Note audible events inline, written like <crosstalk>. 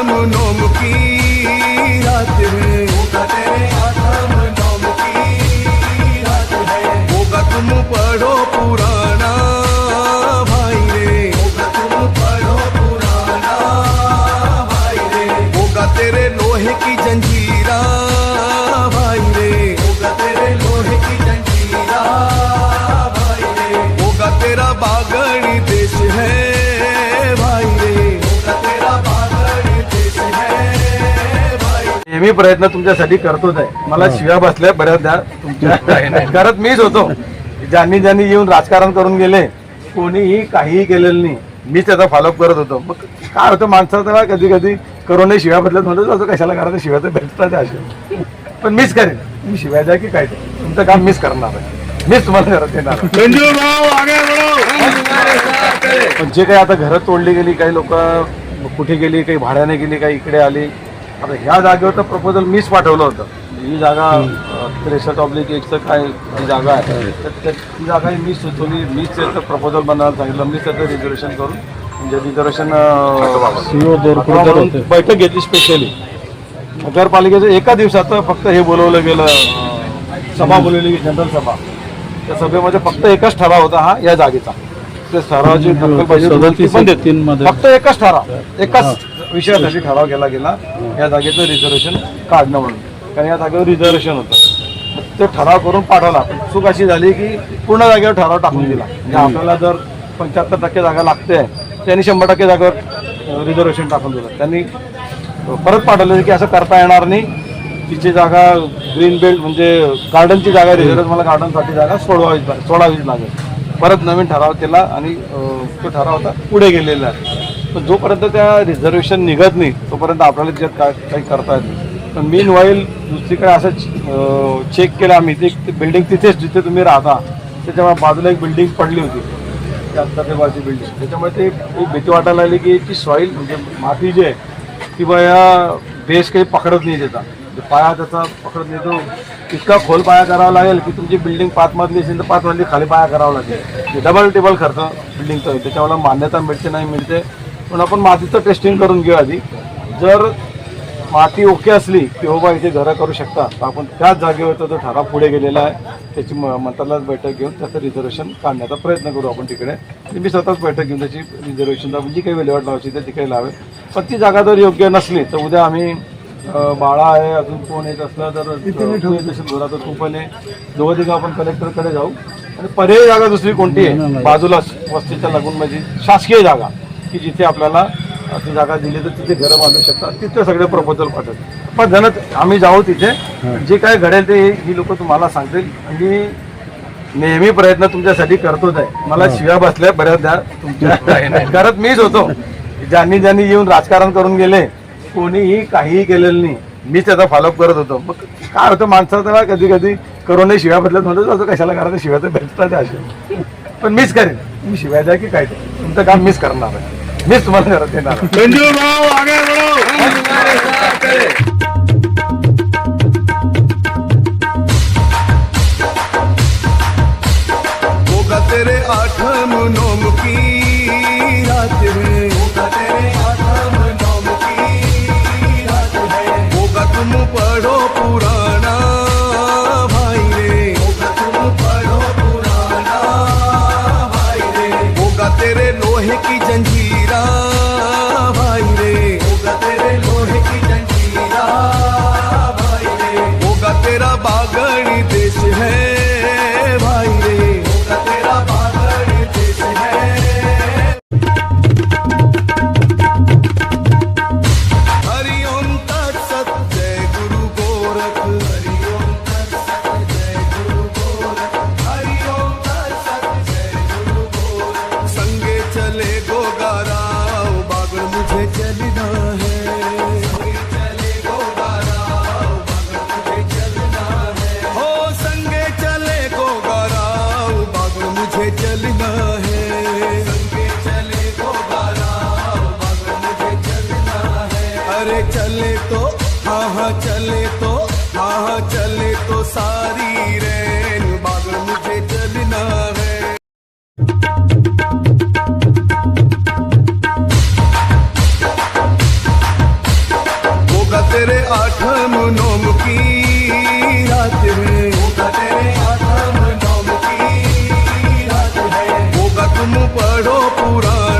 आठम नोम की रात है तुम पढ़ो पुराना भाई रे तुम पढ़ो पुराना भाई रे होगा तेरे लोहे की जंजीरा नेहमी प्रयत्न तुमच्यासाठी करतोच आहे. मला शिव्या बसल्या बऱ्याचदा तुमच्या. <laughs> करत मीच होतो. ज्यांनी ज्यांनी येऊन राजकारण करून गेले कोणीही काहीही केलेलं नाही. मीच त्याचा फॉलोअप करत होतो. मग काय होतं माणसाचं कधी कधी करून शिव्या बदलत म्हणतो असं कशाला करायचं? शिव्या तर भेटतात असे पण मीच करेन. मी शिव्या द्या की काय ते. तुमचं काम मीच करणार आहे. मीच तुम्हाला करत येणार. पण जे काही आता घरं तोडली गेली काही लोक कुठे गेली काही भाड्याने गेली काही इकडे आली आता ह्या जागेवर तर प्रपोजल मीच पाठवलं होतं. ही जागा त्रेसष्ट ऑब्लिक एकचं काय जी जागा आहे. तर त्या- ती जागा मीच सुचवली मीच त्याचं प्रपोजल बनवायला सांगितलं. मीच त्याचं रिझर्वेशन करून म्हणजे रिझर्वेशन बैठक घेतली स्पेशली नगरपालिकेचं एका दिवसात फक्त हे बोलवलं गेलं सभा बोलवली जनरल सभा. त्या सभेमध्ये फक्त एकच ठराव होता हा या जागेचा. ते ठरावाची. फक्त एकच ठराव. एकाच विषयासाठी ठराव केला गेला. या जागेचं रिझर्वेशन काढणं म्हणून. कारण या जागेवर रिझर्वेशन होतं. ते ठराव करून पाठवला. चूक अशी झाली की पूर्ण जागेवर ठराव टाकून दिला. म्हणजे आपल्याला जर पंच्याहत्तर टक्के जागा लागते त्यांनी शंभर टक्के जागेवर रिझर्वेशन टाकून दिलं. त्यांनी परत पाठवलं की असं करता येणार नाही. तिची जागा ग्रीन बेल्ट म्हणजे गार्डनची जागा रिझर्व मला गार्डनसाठी जागा सोडवावीच सोडावीच लागेल. परत नवीन ठराव केला आणि तो ठराव आता पुढे गेलेला आहे. पण जोपर्यंत त्या रिझर्वेशन निघत नाही तोपर्यंत आपल्याला त्याच्यात काय काही करता येत नाही. पण मीन वाईल दुसरीकडे असं चेक केलं आम्ही ते बिल्डिंग तिथेच जिथे तुम्ही राहता त्याच्यामुळे बाजूला एक बिल्डिंग पडली होती. त्या बिल्डिंग त्याच्यामुळे ते खूप भीती वाटायला लागली की ती सॉईल म्हणजे माती जी आहे ती बया बेस काही पकडत नाही त्याचा म्हणजे पाया त्याचा पकडत नाही तो इतका खोल पाया करावा लागेल की तुमची बिल्डिंग पाच मधली असेल तर पाच मधली खाली पाया करावा लागेल. म्हणजे डबल टेबल खर्च बिल्डिंगचा त्याच्यामुळे मान्यता मिळते नाही मिळते पण आपण मातीचं टेस्टिंग करून घेऊ आधी. जर माती ओके असली की हो बा इथे घरं करू शकता तर आपण त्याच जागेवर तो ठराव पुढे गेलेला आहे त्याची म- मंत्रालयात बैठक घेऊन त्याचं रिझर्वेशन काढण्याचा प्रयत्न करू आपण तिकडे. मी स्वतःच बैठक घेऊन त्याची रिझर्वेशनला जी काही विल्हेवाट लावायची ते तिकडे लावेल. पण ती जागा जर योग्य नसली तर उद्या आम्ही बाळा आहे अजून कोण येत असलं तर घरात तर तू पण आहे. दोघं तिघं आपण कलेक्टरकडे जाऊ. आणि पर्यायी जागा दुसरी कोणती आहे? बाजूला वस्तीच्या लागून म्हणजे शासकीय जागा. की जिथे आपल्याला ती जागा दिली तर तिथे घरं बांधू शकतात. तिथे सगळे प्रपोजल पाठवतात. पण जण आम्ही जाऊ तिथे. जे काय घडेल ते ही लोक तुम्हाला सांगतील. आणि नेहमी प्रयत्न तुमच्यासाठी करतोच आहे. मला शिव्या बसल्या बऱ्याचदा तुमच्या. करत मीच होतो. ज्यांनी ज्यांनी येऊन राजकारण करून गेले कोणीही काहीही केलेलं नाही. मीच त्याचा फॉलोअप करत होतो. मग काय होतं माणसाचं कधी कधी करून शिव्या बदलत म्हणतो असं कशाला करायचं? शिव्या तर भेटतात असे पण मीच करेन. मी शिव्या द्या की काय. तुमचं काम मीच करणार आहे. मीच तुम्हाला तेरे आठम नोम की रात है होगा तेरे आठम नोम की रात है होगा तुम पढ़ो पुराना चले तो हाँ, हाँ चले तो हाँ, हाँ चले तो सारी रेन बादल मुझे चलना है। होगा तेरे आठम नोम की रात में होगा तेरे आठम नोम की रात है। वो तुम पढ़ो पुराण